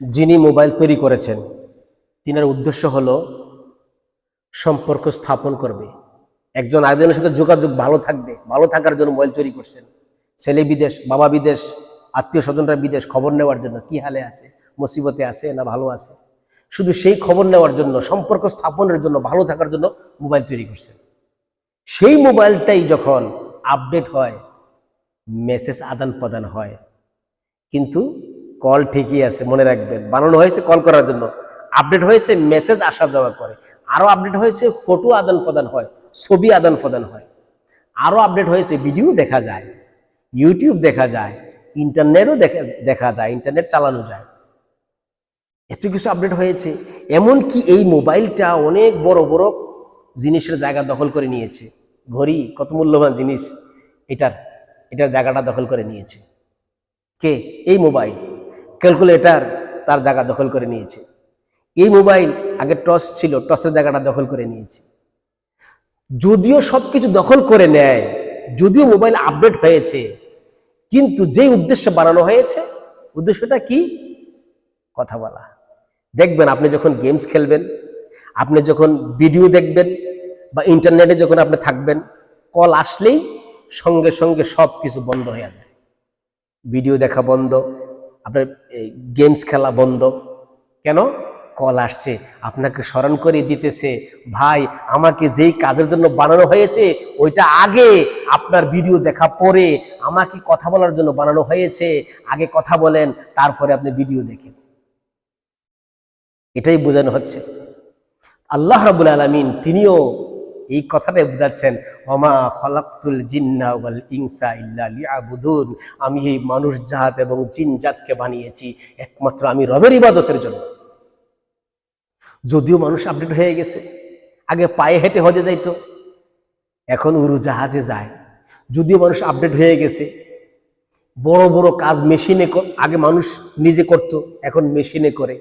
যিনি মোবাইল তৈরি করেছেন, তিনার উদ্দেশ্য হলো সম্পর্ক স্থাপন করবে। একজন আরেকজনের সাথে যোগাযোগ ভালো থাকবে, ভালো থাকার জন্য মোবাইল তৈরি করছেন। ছেলে বিদেশ, বাবা বিদেশ, আত্মীয় স্বজনরা বিদেশ, খবর নেওয়ার জন্য কি হালে আছে, মুসিবতে আছে না ভালো আছে? শুধু সেই খবর নেওয়ার জন্য, সম্পর্ক স্থাপনের জন্য, ভালো থাকার জন্য মোবাইল তৈরি করছেন। সেই মোবাইলটাই যখন আপডেট হয়, মেসেজ আদান প্রদান হয়, কিন্তু কল ঠিকই আছে, মনে রাখবেন। বানানো হয়েছে কল করার জন্য। আপডেট হয়েছে, মেসেজ আসা যাওয়া করে। আরও আপডেট হয়েছে, ফটো আদান প্রদান হয়, ছবি আদান প্রদান হয়। আরও আপডেট হয়েছে, ভিডিও দেখা যায়, ইউটিউব দেখা যায়, ইন্টারনেটও দেখা দেখা যায়, ইন্টারনেট চালানো যায়। এত কিছু আপডেট হয়েছে। এমনকি এই মোবাইলটা অনেক বড় বড় জিনিসের জায়গা দখল করে নিয়েছে। ঘড়ি, কত মূল্যবান জিনিস। এটার এটার জায়গাটা দখল করে নিয়েছে। কে? এই মোবাইল। ক্যালকুলেটর তার জায়গা দখল করে নিয়েছে। এই মোবাইল আগে টস ছিল টসের জায়গাটা দখল করে নিয়েছে। যদিও সবকিছু দখল করে নেয়, যদিও মোবাইল আপডেট হয়েছে, কিন্তু যে উদ্দেশ্যে বানানো হয়েছে, উদ্দেশ্যটা কি? কথা বলা। দেখবেন আপনি যখন গেমস খেলবেন, আপনি যখন ভিডিও দেখবেন বা ইন্টারনেটে যখন আপনি থাকবেন, কল আসলেই সঙ্গে সঙ্গে সব কিছু বন্ধ হয়ে যায়। ভিডিও দেখা বন্ধ আপনার গেমস খেলা বন্ধ। কেন? কল আসছে, আপনাকে স্মরণ করে দিতেছে, ভাই, আমাকে যেই কাজের জন্য বানানো হয়েছে, ওইটা আগে আপনার ভিডিও দেখা পরে আমাকে কথা বলার জন্য বানানো হয়েছে, আগে কথা বলেন, তারপরে আপনি ভিডিও দেখেন। এটাই বোঝানো হচ্ছে। আল্লাহ রাবুল আলমিন তিনিও এই কথাটাই বুঝাচ্ছেন অমা খলাক্তুল জিন্না ওয়াল ইনসা ইল্লা লিয়াবুদুন। আমি এই মানুষ, জাত এবং জিন জাতকে বানিয়েছি, একমাত্র আমি রবের ইবাদতের জন্য। যদিও মানুষ আপডেট হয়ে গেছে, আগে পায়ে হেঁটে হজে যাইতো, এখন উড়ু জাহাজে যায়। যদিও মানুষ আপডেট হয়ে গেছে, বড় বড় কাজ মেশিনে আগে মানুষ নিজে করত, এখন মেশিনে করে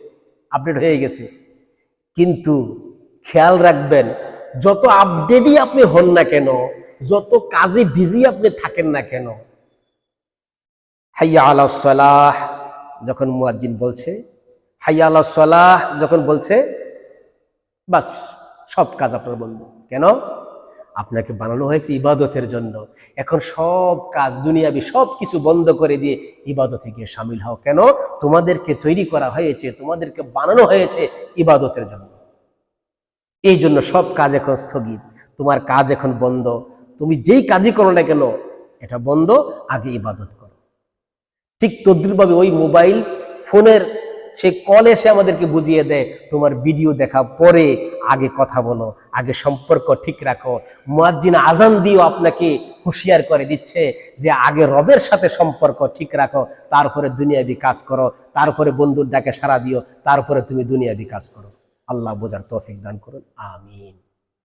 আপডেট হয়ে গেছে। কিন্তু খেয়াল রাখবেন যত আপডেটই আপনি হন না কেন, যত কাজে বিজি আপনি থাকেন না কেন, হাইয়া আলা সালাহ, যখন মুয়াজ্জিন বলছে, হাইয়া আলা সালাহ যখন বলছে, বাস সব কাজ আপনার বন্ধু। কেন? আপনাকে বানানো হয়েছে ইবাদতের জন্য। এখন সব কাজ, দুনিয়াবি সব কিছু বন্ধ করে দিয়ে ইবাদতে গিয়ে সামিল হও। কেন? তোমাদেরকে তৈরি করা হয়েছে, তোমাদেরকে বানানো হয়েছে ইবাদতের জন্য। এই জন্য সব কাজ এখন স্থগিত। তোমার কাজ এখন বন্ধ। তুমি যেই কাজই করো না কেন, এটা বন্ধ, আগে ইবাদত করো। ঠিক তদ্রুপভাবে ওই মোবাইল ফোনের সে কল এসে আমাদেরকে বুঝিয়ে দেয়, তোমার ভিডিও দেখা পরে আগে কথা বলো, আগে সম্পর্ক ঠিক রাখো। মুয়াজ্জিন আজান দিও আপনাকে হুঁশিয়ার করে দিচ্ছে যে আগে রবের সাথে সম্পর্ক ঠিক রাখো, তারপরে দুনিয়াবি কাজ করো, তারপরে বন্ধুর ডাকে সাড়া দিও, তারপরে তুমি দুনিয়াবি কাজ করো। আল্লাহ বোঝার তৌফিক দান করুন। আমিন।